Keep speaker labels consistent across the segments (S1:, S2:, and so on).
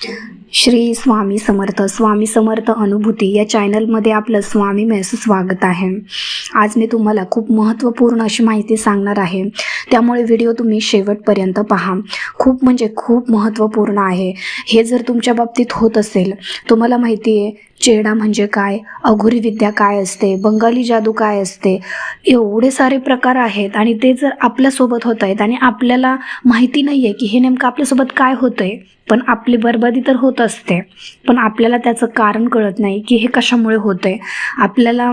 S1: 对 श्री स्वामी समर्थ स्वामी समर्थ अनुभूती या चॅनलमध्ये आपलं स्वामी मेस स्वागत आहे. आज मी तुम्हाला खूप महत्त्वपूर्ण अशी माहिती सांगणार आहे. त्यामुळे व्हिडिओ तुम्ही शेवटपर्यंत पहा. खूप म्हणजे खूप महत्त्वपूर्ण आहे. हे जर तुमच्या बाबतीत होत असेल तुम्हाला माहिती आहे चेडा म्हणजे काय अघोरी विद्या काय असते बंगाली जादू काय असते एवढे सारे प्रकार आहेत आणि ते जर आपल्यासोबत होत आहेत आणि आपल्याला माहिती नाही आहे की हे नेमकं आपल्यासोबत काय होतं आहे पण आपली बरबादी तर होत असते. पण आपल्याला त्याचं कारण कळत नाही की हे कशामुळे होतं आहे आपल्याला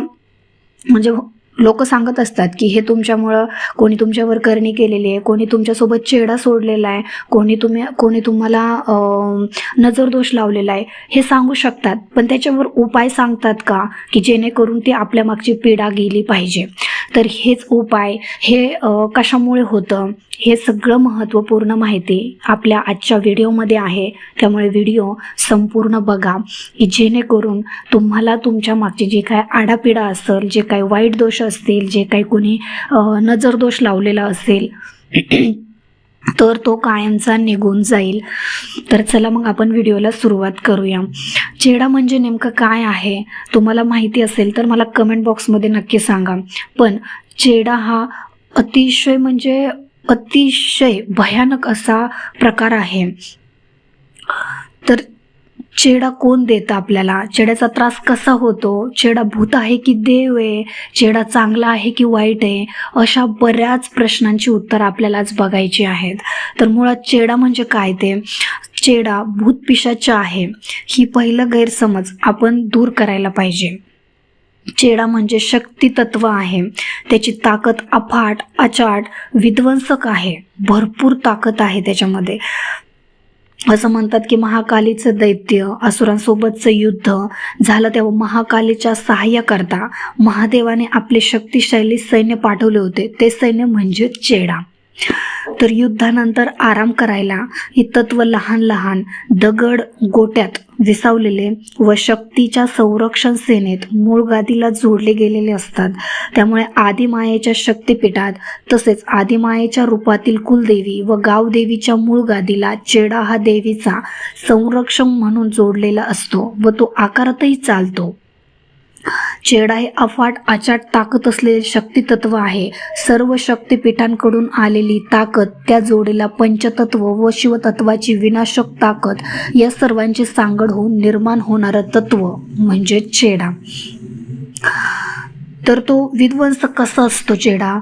S1: म्हणजे लोक सांगत असतात की हे तुमच्यामुळं कोणी तुमच्यावर करणी केलेली आहे कोणी तुमच्यासोबत चेडा सोडलेला आहे कोणी तुम्ही कोणी तुम्हाला नजरदोष लावलेला आहे हे सांगू शकतात. पण त्याच्यावर उपाय सांगतात का? की जेणेकरून ती आपल्या मागची पीडा गेली पाहिजे. तर हेच उपाय हे कशामुळे होतं? हे सगळं महत्त्वपूर्ण माहिती आपल्या आजच्या व्हिडिओमध्ये आहे. त्यामुळे व्हिडिओ संपूर्ण बघा. की जेणेकरून तुम्हाला तुमच्या मागची जे काय आडापिडा असेल जे काही वाईट दोष असतील जे काही कोणी नजरदोष लावलेला असेल तर तो कायमचा निघून जाईल. तर चला मग आपण व्हिडिओला सुरुवात करूया. चेडा म्हणजे नेमकं काय आहे? तुम्हाला माहिती असेल तर मला कमेंट बॉक्समध्ये नक्की सांगा. पण चेडा हा अतिशय म्हणजे अतिशय भयानक असा प्रकार आहे. तर चेडा कोण देतं आपल्याला? चेड्याचा त्रास कसा होतो? चेडा भूत आहे की देव आहे? चेडा चांगला आहे की वाईट आहे? अशा बऱ्याच प्रश्नांची उत्तर आपल्याला आज बघायची आहेत. तर मुळात चेडा म्हणजे काय ते? चेडा भूत पिशाचा आहे. ही पहिलं गैरसमज आपण दूर करायला पाहिजे. चेडा म्हणजे शक्ती तत्व आहे. त्याची ताकद अफाट अचाट विध्वंसक आहे. भरपूर ताकद आहे त्याच्यामध्ये. असं म्हणतात की महाकालीचं दैत्य असुरांसोबतचं युद्ध झालं तेव्हा महाकालीच्या सहाय्याकरता महादेवाने आपले शक्तिशाली सैन्य पाठवले होते. ते सैन्य म्हणजे चेडा. तर युद्धानंतर आराम करायला ही तत्व लहान लहान दगड गोट्यात विसावलेले व शक्तीच्या संरक्षण सेनेत मूळ गादीला जोडले गेलेले असतात. त्यामुळे आदिमायेच्या शक्तिपीठात तसेच आदिमायेच्या रूपातील कुलदेवी व गावदेवीच्या मूळ गादीला चेडा हा देवीचा संरक्षण म्हणून जोडलेला असतो व तो आकारातही चालतो. चेडा हे अफाट अचाट ताकद असलेले शक्तितत्व आहे. सर्व शक्तिपीठांकडून आलेली ताकद त्या जोडीला पंचतत्व व शिवतत्वाची विनाशक ताकद या सर्वांची सांगड होऊन निर्माण होणारं तत्व म्हणजे चेडा. तर तो विध्वंस कसा असतो चेडा?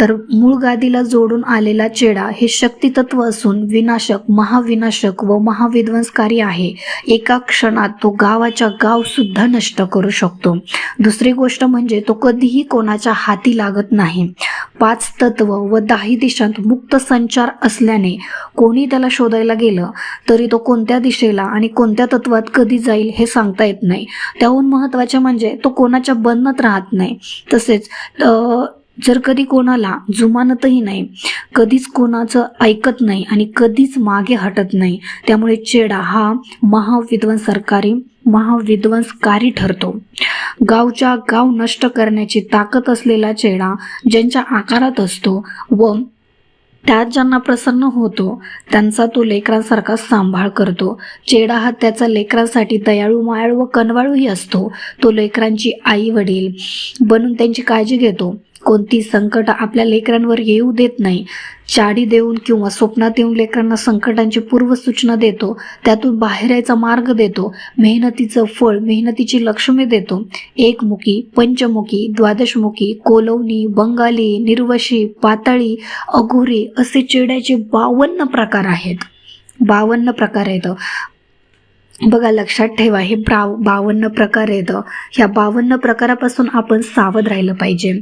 S1: तर मूळ गादीला जोडून आलेला चेडा हे शक्तितत्व असून विनाशक महाविनाशक व महाविध्वंसकारी आहे. एका क्षणात तो गावाच्या गाव सुद्धा नष्ट करू शकतो. दुसरी गोष्ट म्हणजे तो कधीही कोणाच्या हाती लागत नाही. पाच तत्व व दाही दिशांत मुक्त संचार असल्याने कोणी त्याला शोधायला गेलं तरी तो कोणत्या दिशेला आणि कोणत्या तत्वात कधी जाईल हे सांगता येत नाही. त्याहून महत्त्वाचे म्हणजे तो कोणाच्या बंधनात राहत नाही. तसेच जर कधी कोणाला जुमानतही नाही कधीच कोणाचं ऐकत नाही आणि कधीच मागे हटत नाही त्यामुळे चेडा हा महाविध्वंसरकारी महाविध्वंसकारी ठरतो. गावच्या गाव नष्ट करण्याची ताकद असलेला चेडा ज्यांच्या आकारात असतो व त्यात ज्यांना प्रसन्न होतो त्यांचा तो लेकरांसारखा सांभाळ करतो. चेडा हा त्याचा लेकरांसाठी दयाळू मायाळू व कनवाळूही असतो. तो लेकरांची आई वडील बनून त्यांची काळजी घेतो. कोणती संकट आपल्या लेकरांवर येऊ देत नाही. चाडी देऊन किंवा स्वप्नात येऊन लेकरांना संकटांची पूर्वसूचना देतो त्यातून बाहेर यायचा मार्ग देतो मेहनतीचं फळ मेहनतीची लक्ष्मी देतो. एकमुखी पंचमुखी द्वादशमुखी कोलवणी बंगाली निर्वशी पातळी अघोरी असे चेड्याचे बावन्न प्रकार आहेत. बावन्न प्रकार आहेत. बघा लक्षात ठेवा हे ब्राव बावन्न प्रकार आहेत. ह्या बावन्न प्रकारापासून आपण सावध राहिलं पाहिजे.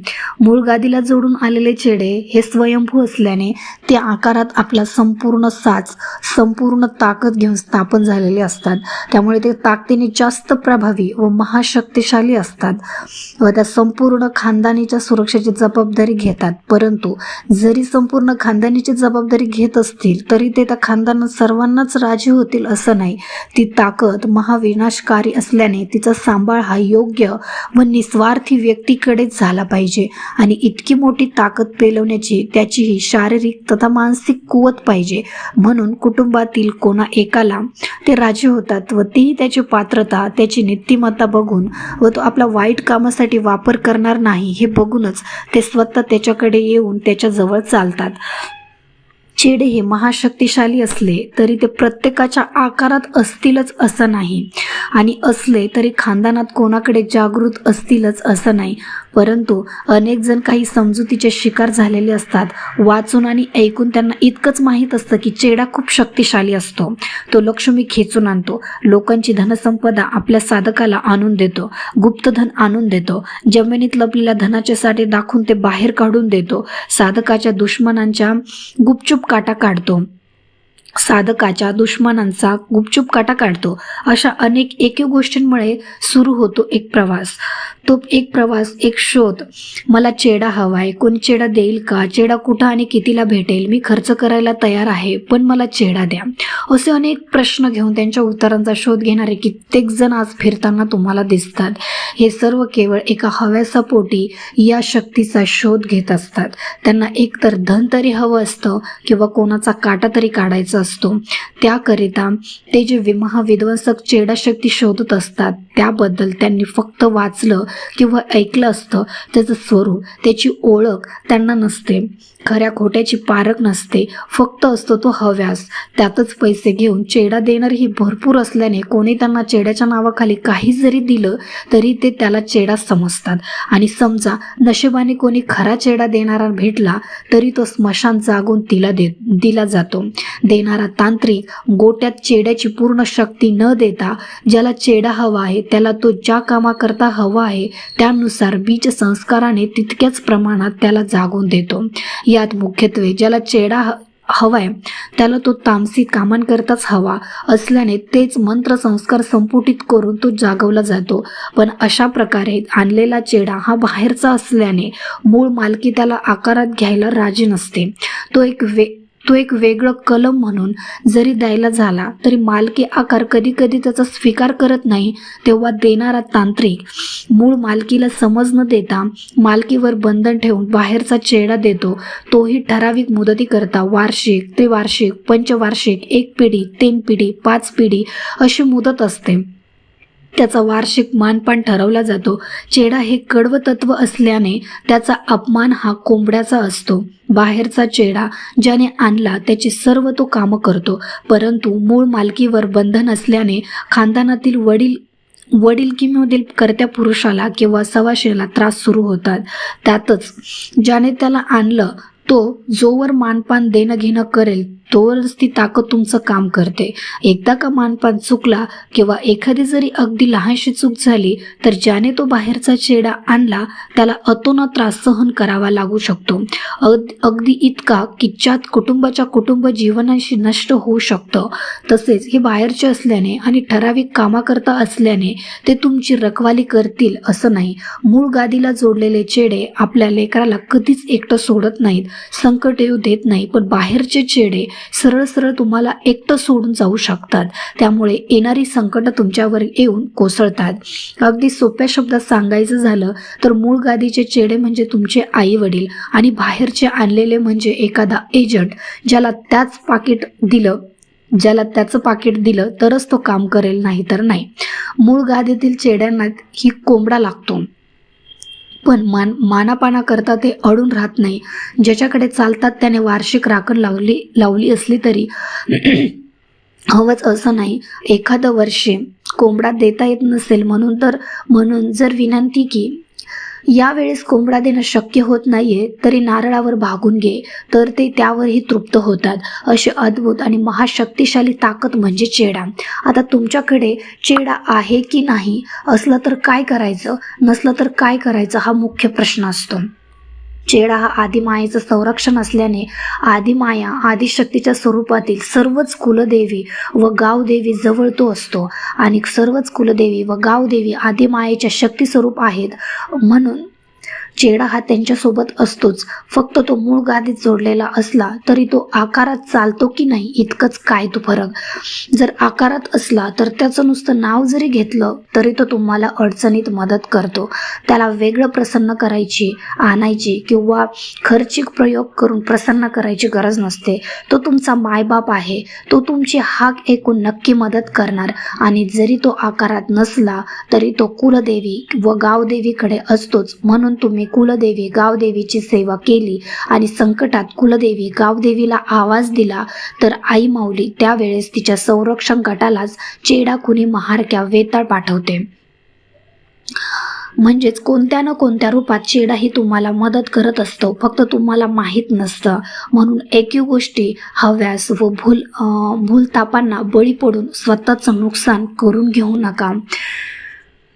S1: मूळ गादीला जोडून आलेले चेडे हे स्वयंभू असल्याने ते आकारात आपला संपूर्ण साच संपूर्ण ताकद घेऊन स्थापन झालेले असतात. त्यामुळे ते ताकदीने जास्त प्रभावी व महाशक्तिशाली असतात व त्या संपूर्ण खानदानीच्या सुरक्षेची जबाबदारी घेतात. परंतु जरी संपूर्ण खानदानीची जबाबदारी घेत असतील तरी ते त्या खानदानात सर्वांनाच राजी होतील असं नाही. ती ताकद महाविनाशकारी असल्याने तिचा सांभाळ हा योग्य व निस्वार्थी व्यक्तीकडेच झाला पाहिजे आणि इतकी मोठी ताकद पेलवण्याची त्याचीही शारीरिक तथा मानसिक कुवत पाहिजे. म्हणून कुटुंबातील कोणा एकाला ते राजी होतात व तीही त्याची पात्रता त्याची नीतिमत्ता बघून व तो आपला वाईट कामासाठी वापर करणार नाही हे बघूनच ते स्वतः त्याच्याकडे येऊन त्याच्याजवळ चालतात. चेडे हे महाशक्तिशाली असले तरी ते प्रत्येकाच्या आकारात असतीलच असं नाही. आणि असले तरी खानदानात कोणाकडे जागृत असतीलच असं नाही. परंतु अनेक जण काही समजुतीचे शिकार झालेले असतात. वाचून आणि ऐकून त्यांना इतकंच माहीत असतं की चेडा खूप शक्तिशाली असतो. तो लक्ष्मी खेचून आणतो. लोकांची धनसंपदा आपल्या साधकाला आणून देतो. गुप्तधन आणून देतो. जमिनीत लपलेल्या धनाचे साठे दाखवून ते बाहेर काढून देतो. साधकाच्या दुश्मनांच्या गुपचूप काटा काढतो. साधकाच्या दुश्मनांचा गुपचूप काटा काढतो. अशा अनेक एकीव गोष्टींमुळे सुरू होतो एक प्रवास. तो एक प्रवास एक शोध. मला चेडा हवाय कोणी चेडा देईल का? चेडा कुठं आणि कितीला भेटेल? मी खर्च करायला तयार आहे पण मला चेडा द्या. असे अनेक प्रश्न घेऊन त्यांच्या उत्तरांचा शोध घेणारे कित्येक जण आज फिरताना तुम्हाला दिसतात. हे सर्व केवळ एका हव्यासापोटी या शक्तीचा शोध घेत असतात. त्यांना एकतर धन तरी हवं असतं किंवा कोणाचा काटा तरी काढायचा असतो. त्याकरिता ते जे महाविध्वंसक चेडाशक्ती शोधत असतात त्याबद्दल त्यांनी फक्त वाचलं किंवा ऐकलं असतं त्याचं स्वरूप त्याची ओळख त्यांना नसते. खऱ्या खोट्याची पारख नसते फक्त असतो तो हव्यास. त्यातच पैसे घेऊन चेडा देणारही भरपूर असल्याने कोणी त्यांना चेड्याच्या नावाखाली काही जरी दिलं तरी ते त्याला चेडा समजतात. आणि समजा नशिबाने कोणी खरा चेडा देणारा भेटला तरी तो स्मशान जागून तिला दे दिला जातो. देणार तांत्रिक गोट्यात चेड्याची पूर्ण शक्ती न देता ज्याला चेडा हवा आहे त्याला तो ज्या कामाकरता हवा आहे त्यानुसार बीज संस्काराने तितक्याच प्रमाणात त्याला जागून देतो. यात मुख्यत्वे ज्याला चेडा ह- हवाय त्याला तो तामसी कामांकरताच हवा असल्याने तेच मंत्र संस्कार संपुटित करून तो जागवला जातो. पण अशा प्रकारे आणलेला चेडा हा बाहेरचा असल्याने मूळ मालकी त्याला आकारात घ्यायला राजी नसते. तो एक वे तो एक वेगळं कलम म्हणून जरी द्यायला झाला तरी मालकी आकार कधी कधी त्याचा स्वीकार करत नाही तेव्हा देणारा तांत्रिक. मूळ मालकीला समज न देता मालकीवर बंधन ठेवून बाहेरचा चेडा देतो. तोही ठराविक मुदतीकरता वार्षिक त्रिवार्षिक पंचवार्षिक एक पिढी तीन पिढी पाच पिढी अशी मुदत असते. त्याचा वार्षिक मानपान ठरवला जातो. चेडा हे कडव तत्व असल्याने त्याचा अपमान हा कोंबड्याचा असतो. बाहेरचा चेडा ज्याने आणला त्याची सर्व तो कामं करतो. परंतु मूळ मालकीवर बंधन असल्याने खानदानातील वडील वडीलकीमधील करत्या पुरुषाला किंवा सवाशेला त्रास सुरू होतात. त्यातच ज्याने त्याला आणलं तो जोवर मानपान देणं घेणं करेल तोवरच ती ताकद तुमचं काम करते. एकदा का मानपान चुकला किंवा एखादी जरी अगदी लहानशी चूक झाली तर ज्याने तो बाहेरचा चेडा आणला त्याला अतोना त्रास सहन करावा लागू शकतो. अग अगदी इतका की ज्यात कुटुंबाच्या कुटुंब जीवनाशी नष्ट होऊ शकतं. तसेच हे बाहेरचे असल्याने आणि ठराविक कामाकरता असल्याने ते तुमची रखवाली करतील असं नाही. मूळ गादीला जोडलेले चेडे आपल्या लेकराला कधीच एकटं सोडत नाहीत संकट येऊ देत नाही. पण बाहेरचे चेडे सरळ सरळ तुम्हाला एकटं सोडून जाऊ शकतात. त्यामुळे येणारी संकटं तुमच्यावर येऊन कोसळतात. अगदी सोप्या शब्दात सांगायचं झालं तर मूळ गादीचे चेडे म्हणजे तुमचे आई वडील आणि बाहेरचे आणलेले म्हणजे एखादा एजंट ज्याला त्याच पाकिट दिलं ज्याला त्याचं पाकिट दिलं तरच तो काम करेल नाही तर नाही. मूळ गादीतील चेड्यांना ही कोंबडा लागतो. पण मान मानापाना करता ते अडून राहत नाही. ज्याच्याकडे चालतात त्याने वार्षिक राखण लावली लावली असली तरी. हवंच असं नाही. एखादं वर्षे कोंबडा देता येत नसेल म्हणून तर म्हणून जर विनंती की यावेळेस कोंबडा देणं शक्य होत नाहीये तरी नारळावर भागून घे तर ते त्यावरही तृप्त होतात. अशी अद्भुत आणि महाशक्तिशाली ताकद म्हणजे चेडा. आता तुमच्याकडे चेडा आहे की नाही असलं तर काय करायचं नसलं तर काय करायचं हा मुख्य प्रश्न असतो. चेडा हा आदिमायेचं संरक्षण असल्याने आदिमाया आदिशक्तीच्या स्वरूपातील सर्वच कुलदेवी व गावदेवी जवळ तो असतो. आणि सर्वच कुलदेवी व गावदेवी आदिमायेच्या शक्ती स्वरूप आहेत म्हणून चेडा हा त्यांच्यासोबत असतोच. फक्त तो मूळ गादीत जोडलेला असला तरी तो आकारात चालतो की नाही इतकंच काय तो फरक. जर आकारात असला तर त्याचं नुसतं नाव जरी घेतलं तरी तो तुम्हाला अडचणीत मदत करतो. त्याला वेगळं प्रसन्न करायची आणायची किंवा खर्चिक प्रयोग करून प्रसन्न करायची गरज नसते. तो तुमचा मायबाप आहे. तो तुमची हाक ऐकून नक्की मदत करणार आणि जरी तो आकारात नसला तरी तो कुलदेवी व गावदेवीकडे असतोच म्हणून तुम्ही कुलदेवी गावदेवीची सेवा केली आणि संकटात कुलदेवी गावदेवीला आवाज दिला. तर आई माऊली त्यावेळेस तिच्या संरक्षण गटालाच चेडा कुणी महारक्या वेताळ पाठवते. म्हणजेच कोणत्या ना कोणत्या रूपात चेडाही तुम्हाला मदत करत असतो. फक्त तुम्हाला माहीत नसतं. म्हणून एकीव गोष्टी हव्यास व भूल अं, भूलतापांना बळी पडून स्वतःचं नुकसान करून घेऊ नका.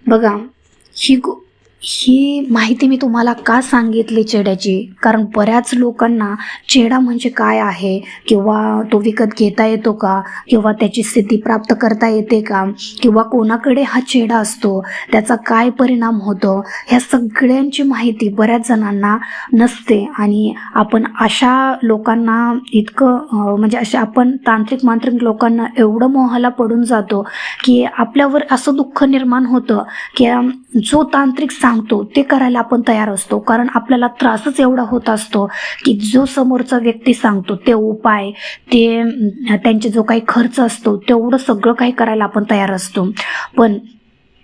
S1: बघा ही गो ही माहिती मी तुम्हाला का सांगितली चेड्याची? कारण बऱ्याच लोकांना चेडा म्हणजे काय आहे? किंवा तो विकत घेता येतो का? किंवा त्याची स्थिती प्राप्त करता येते का? किंवा कोणाकडे हा चेडा असतो? त्याचा काय परिणाम होतो? ह्या सगळ्यांची माहिती बऱ्याच जणांना नसते. आणि आपण अशा लोकांना इतकं म्हणजे अशा आपण तांत्रिक मांत्रिक लोकांना एवढं मोहाला पडून जातो की आपल्यावर असं दुःख निर्माण होतं की जो तांत्रिक सांगतो ते करायला आपण तयार असतो. कारण आपल्याला त्रासच एवढा होत असतो की जो समोरचा व्यक्ती सांगतो ते उपाय ते त्यांचे जो काही खर्च असतो तेवढं सगळं काही करायला आपण तयार असतो. पण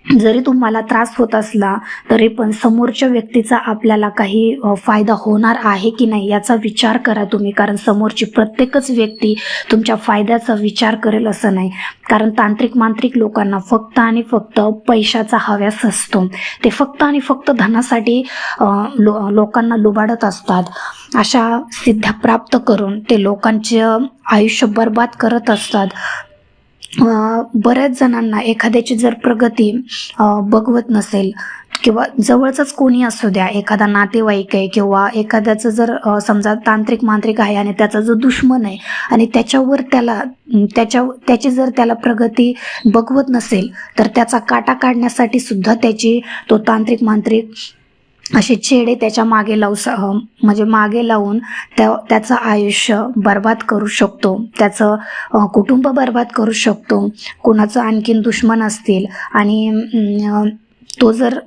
S1: जरी तुम्हाला त्रास होत असला तरी पण समोरच्या व्यक्तीचा आपल्याला काही फायदा होणार आहे की नाही याचा विचार करा तुम्ही. कारण समोरची प्रत्येकच व्यक्ती तुमच्या फायद्याचा विचार करेल असं नाही. कारण तांत्रिक मांत्रिक लोकांना फक्त आणि फक्त पैशाचा हव्यास असतो. ते फक्त आणि फक्त धनासाठी लो लोकांना लुबाडत असतात. अशा सिद्ध्या प्राप्त करून ते लोकांचे आयुष्य बर्बाद करत असतात. बऱ्याच जणांना एखाद्याची जर प्रगती बघवत नसेल किंवा जवळचंच कोणी असू द्या एखादा नातेवाईक आहे किंवा एखाद्याचं जर समजा तांत्रिक मांत्रिक आहे आणि त्याचा जो दुश्मन आहे आणि त्याच्यावर त्याला त्याच्या त्याची जर त्याला प्रगती बघवत नसेल तर त्याचा काटा काढण्यासाठी सुद्धा त्याची तो तांत्रिक मांत्रिक असे चेडे त्याच्यामागे लावू स म्हणजे मागे लावून त्या त्याचं आयुष्य बर्बाद करू शकतो. त्याचं कुटुंब बर्बाद करू शकतो. कोणाचं आणखीन दुश्मन असतील आणि तो जर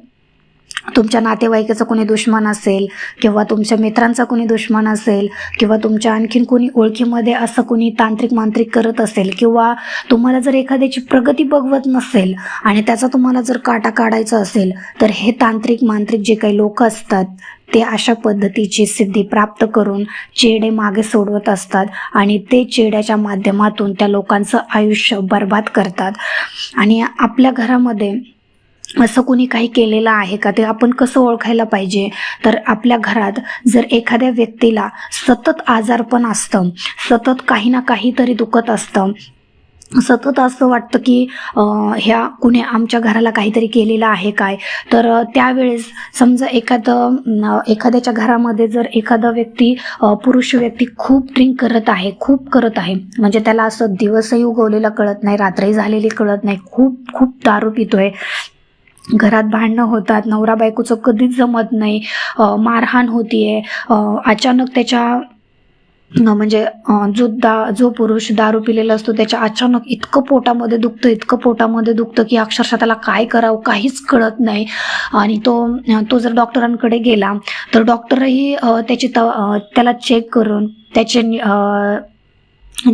S1: तुमच्या नातेवाईकाचं कोणी दुश्मन असेल किंवा तुमच्या मित्रांचा कोणी दुश्मन असेल किंवा तुमच्या आणखीन कोणी ओळखीमध्ये असं कोणी तांत्रिक मांत्रिक करत असेल किंवा तुम्हाला जर एखाद्याची प्रगती बघवत नसेल आणि त्याचा तुम्हाला जर काटा काढायचा असेल तर हे तांत्रिक मांत्रिक जे काही लोक असतात ते अशा पद्धतीची सिद्धी प्राप्त करून चेडे मागे सोडवत असतात आणि ते चेड्याच्या माध्यमातून त्या लोकांचं आयुष्य बर्बाद करतात. आणि आपल्या घरामध्ये असं कुणी काही केलेलं आहे का? ते आपण कसं ओळखायला पाहिजे? तर आपल्या घरात जर एखाद्या व्यक्तीला सतत आजारपण असतं सतत काही ना काहीतरी दुखत असतं सतत असं वाटतं की ह्या कुणी आमच्या घराला काहीतरी केलेलं आहे काय? तर त्यावेळेस समजा एखादं एखाद्याच्या घरामध्ये जर एखादा व्यक्ती पुरुष व्यक्ती खूप ड्रिंक करत आहे खूप करत आहे म्हणजे त्याला असं दिवसही उगवलेलं कळत नाही रात्रही झालेली कळत नाही खूप खूप दारू पितोय घरात भांडणं होतात नवरा बायकोचं कधीच जमत नाही मारहाण होतीये अचानक त्याच्या म्हणजे जो दा जो पुरुष दारू पिलेला असतो त्याच्या अचानक इतकं पोटामध्ये दुखतं इतकं पोटामध्ये दुखतं की अक्षरशः त्याला काय करावं काहीच कळत नाही. आणि तो तो जर डॉक्टरांकडे गेला तर डॉक्टरही त्याची त त्याला चेक करून त्याचे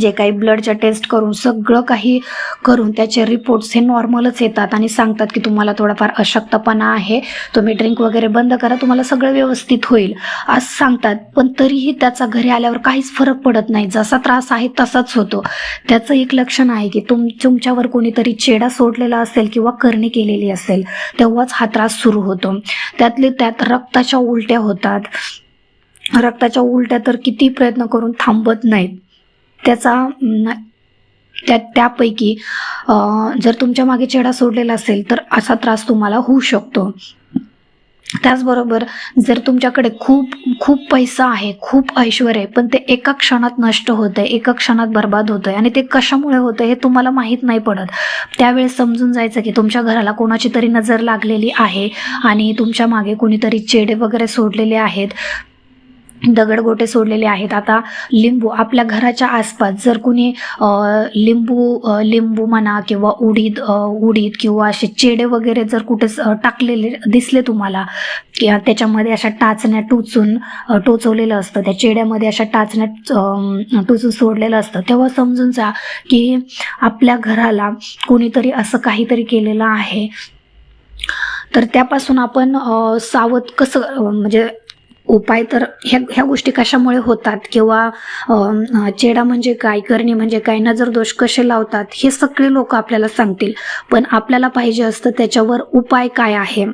S1: जे काही ब्लडच्या टेस्ट करून सगळं काही करून त्याचे रिपोर्ट्स हे नॉर्मलच येतात आणि सांगतात की तुम्हाला थोडाफार अशक्तपणा आहे तुम्ही ड्रिंक वगैरे बंद करा तुम्हाला सगळं व्यवस्थित होईल. असं सांगतात पण तरीही त्याचा घरी आल्यावर काहीच फरक पडत नाही. जसा त्रास आहे तसाच होतो. त्याचं एक लक्षण आहे की तुम तुमच्यावर कोणीतरी चेडा सोडलेला असेल किंवा करणी केलेली असेल तेव्हाच हा त्रास सुरू होतो. त्यातले त्यात रक्ताच्या उलट्या होतात. रक्ताच्या उलट्या तर किती प्रयत्न करून थांबत नाहीत. त्याचा त्या त्यापैकी जर तुमच्या मागे चेडा सोडलेला असेल तर असा त्रास तुम्हाला होऊ शकतो. त्याचबरोबर जर तुमच्याकडे खूप खूप पैसा आहे खूप ऐश्वर आहे पण ते एका क्षणात नष्ट होतं आहे एका क्षणात बर्बाद होतं आहे आणि ते कशामुळे होतं हे तुम्हाला माहीत नाही पडत. त्यावेळेस समजून जायचं की तुमच्या घराला कोणाची तरी नजर लागलेली आहे आणि तुमच्या मागे कोणीतरी चेडे वगैरे सोडलेले आहेत. दगडगोटे सोडलेले आहेत. आता लिंबू आपल्या घराच्या आसपास जर कुणी लिंबू लिंबू म्हणा किंवा उडीद उडीद किंवा असे चेडे वगैरे जर कुठे स- टाकलेले दिसले तुम्हाला किंवा त्याच्यामध्ये अशा टाचण्या टोचून टोचवलेलं असतं त्या चेड्यामध्ये अशा टाचण्या टोचून सोडलेलं असतं तेव्हा समजून जा की आपल्या घराला कोणीतरी असं काहीतरी केलेलं आहे. तर त्यापासून आपण सावध कसं म्हणजे उपाय तर ह्या ह्या गोष्टी कशामुळे होतात? किंवा चेडा म्हणजे काय? करणे म्हणजे काय? नजर दोष कसे लावतात? हे सगळे लोक आपल्याला सांगतील. पण आपल्याला पाहिजे असतं त्याच्यावर उपाय काय आहे?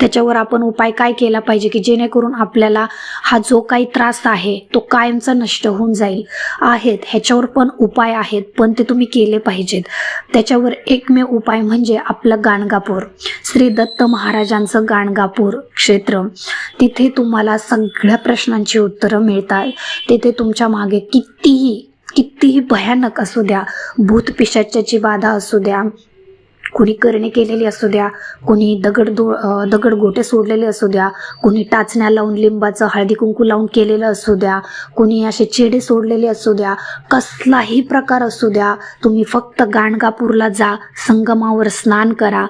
S1: त्याच्यावर आपण उपाय काय केला पाहिजे की जेणेकरून आपल्याला हा जो काही त्रास आहे तो कायमचा नष्ट होऊन जाईल. आहेत ह्याच्यावर पण उपाय आहेत पण ते तुम्ही केले पाहिजेत. त्याच्यावर एकमेव उपाय म्हणजे आपलं गाणगापूर. श्री दत्त महाराजांचं गाणगापूर क्षेत्र. तिथे तुम्हाला सगळ्या प्रश्नांची उत्तरं मिळतात. तिथे तुमच्या मागे कितीही कितीही भयानक असू द्या भूत पिशाच्याची बाधा असू द्या कुणी करणे केलेली असू द्या कुणी दगड दो दगड गोटे सोडलेले असू द्या कुणी टाचण्या लावून लिंबाचं हळदी कुंकू लावून केलेलं असू द्या कुणी असे चेडे सोडलेले असू द्या कसलाही प्रकार असू द्या तुम्ही फक्त गाणगापूरला जा संगमावर स्नान करा.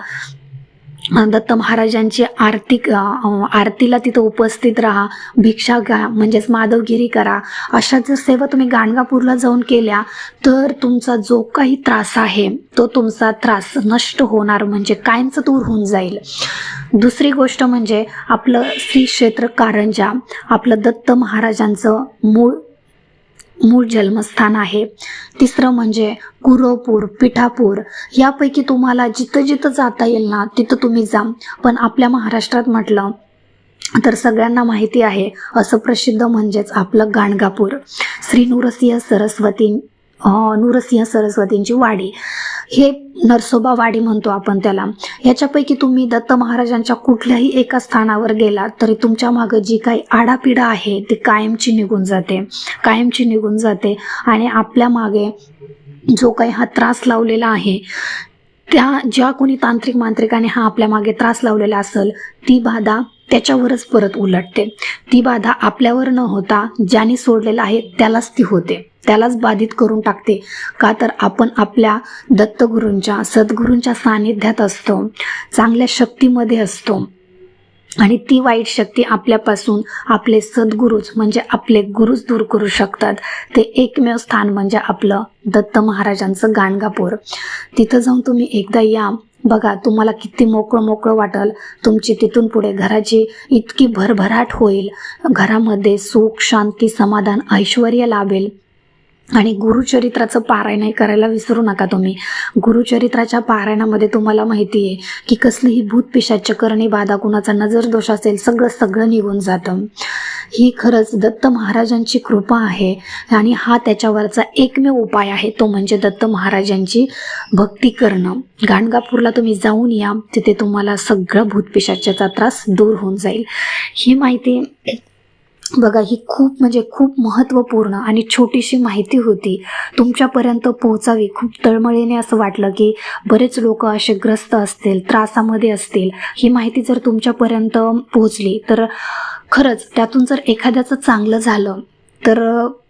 S1: दत्त महाराजांची आरती आरतीला तिथं उपस्थित राहा भिक्षा घ्या म्हणजेच माधवगिरी करा. अशा जर सेवा तुम्ही गाणगापूरला जाऊन केल्या तर तुमचा जो काही त्रास आहे तो तुमचा त्रास नष्ट होणार म्हणजे कायमचं दूर होऊन जाईल. दुसरी गोष्ट म्हणजे आपलं श्री क्षेत्र कारंजा. आपलं दत्त महाराजांचं मूळ मूळ जन्मस्थान आहे. तिसरं म्हणजे कुरोपूर पिठापूर. यापैकी तुम्हाला जिथं जिथं जाता येईल ना तिथं तुम्ही जा. पण आपल्या महाराष्ट्रात म्हटलं तर सगळ्यांना माहिती आहे असं प्रसिद्ध म्हणजेच आपलं गाणगापूर. श्री नुरसिंह सरस्वती नुरसिंह सरस्वतींची वाडी. हे नरसोबा वाडी म्हणतो आपण त्याला. याच्यापैकी तुम्ही दत्त महाराजांच्या कुठल्याही एका स्थानावर गेला तरी तुमच्या मागं जी काही आडापिडा आहे ती कायमची निघून जाते. कायमची निघून जाते. आणि आपल्या मागे जो काही हा त्रास लावलेला आहे त्या ज्या कोणी तांत्रिक मांत्रिकाने हा आपल्या मागे त्रास लावलेला असेल ती बाधा त्याच्यावरच परत उलटते. ती बाधा आपल्यावर न होता ज्याने सोडलेला आहे त्यालाच ती होते. त्यालाच बाधित करून टाकते. का तर आपण आपल्या दत्तगुरूंच्या सद्गुरूंच्या सानिध्यात असतो चांगल्या शक्तीमध्ये असतो. आणि ती वाईट शक्ती आपल्यापासून आपले सद्गुरूच म्हणजे आपले गुरुच दूर करू शकतात. ते एकमेव स्थान म्हणजे आपलं दत्त महाराजांचं गाणगापूर. तिथं जाऊन तुम्ही एकदा या. बघा तुम्हाला किती मोकळं मोकळं वाटेल. तुमची तिथून पुढे घराची इतकी भरभराट होईल. घरामध्ये सुख शांती समाधान ऐश्वर लाभेल. आणि गुरुचरित्राचं पारायण करायला विसरू नका तुम्ही. गुरुचरित्राच्या पारायणामध्ये तुम्हाला माहिती आहे की कसलीही भूत पिशाच्य करणी बाधा कुणाचा नजर दोष असेल सगळं सगळं निघून जातं. ही खरंच दत्त महाराजांची कृपा आहे आणि हा त्याच्यावरचा एकमेव उपाय आहे तो म्हणजे दत्त महाराजांची भक्ती करणं. गाणगापूरला तुम्ही जाऊन या तिथे तुम्हाला सगळं भूतपिशाच्याचा त्रास दूर होऊन जाईल. ही माहिती बघा ही खूप म्हणजे खूप महत्त्वपूर्ण आणि छोटीशी माहिती होती. तुमच्यापर्यंत पोहोचावी खूप तळमळीने असं वाटलं की बरेच लोक असे ग्रस्त असतील त्रासामध्ये असतील. ही माहिती जर तुमच्यापर्यंत पोहोचली तर खरंच त्यातून जर एखाद्याचं चांगलं झालं तर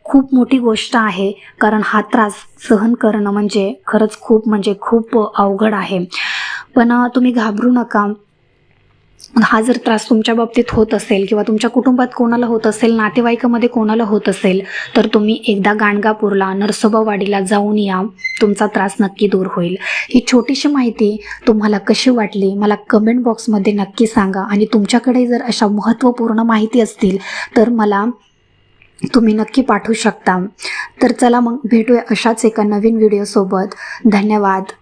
S1: खूप मोठी गोष्ट आहे. कारण हा त्रास सहन करणं म्हणजे खरंच खूप म्हणजे खूप अवघड आहे. पण तुम्ही घाबरू नका. हा जर त्रास तुमच्या बाबतीत होत असेल किंवा तुमच्या कुटुंबात कोणाला होत असेल नातेवाईकामध्ये कोणाला होत असेल तर तुम्ही एकदा गाणगापूरला नरसोबावाडीला जाऊन या. तुमचा त्रास नक्की दूर होईल. ही छोटीशी माहिती तुम्हाला कशी वाटली मला कमेंट बॉक्समध्ये नक्की सांगा. आणि तुमच्याकडे जर अशा महत्त्वपूर्ण माहिती असतील तर मला तुम्ही नक्की पाठवू शकता. तर चला मग भेटूया अशाच एका नवीन व्हिडिओसोबत धन्यवाद.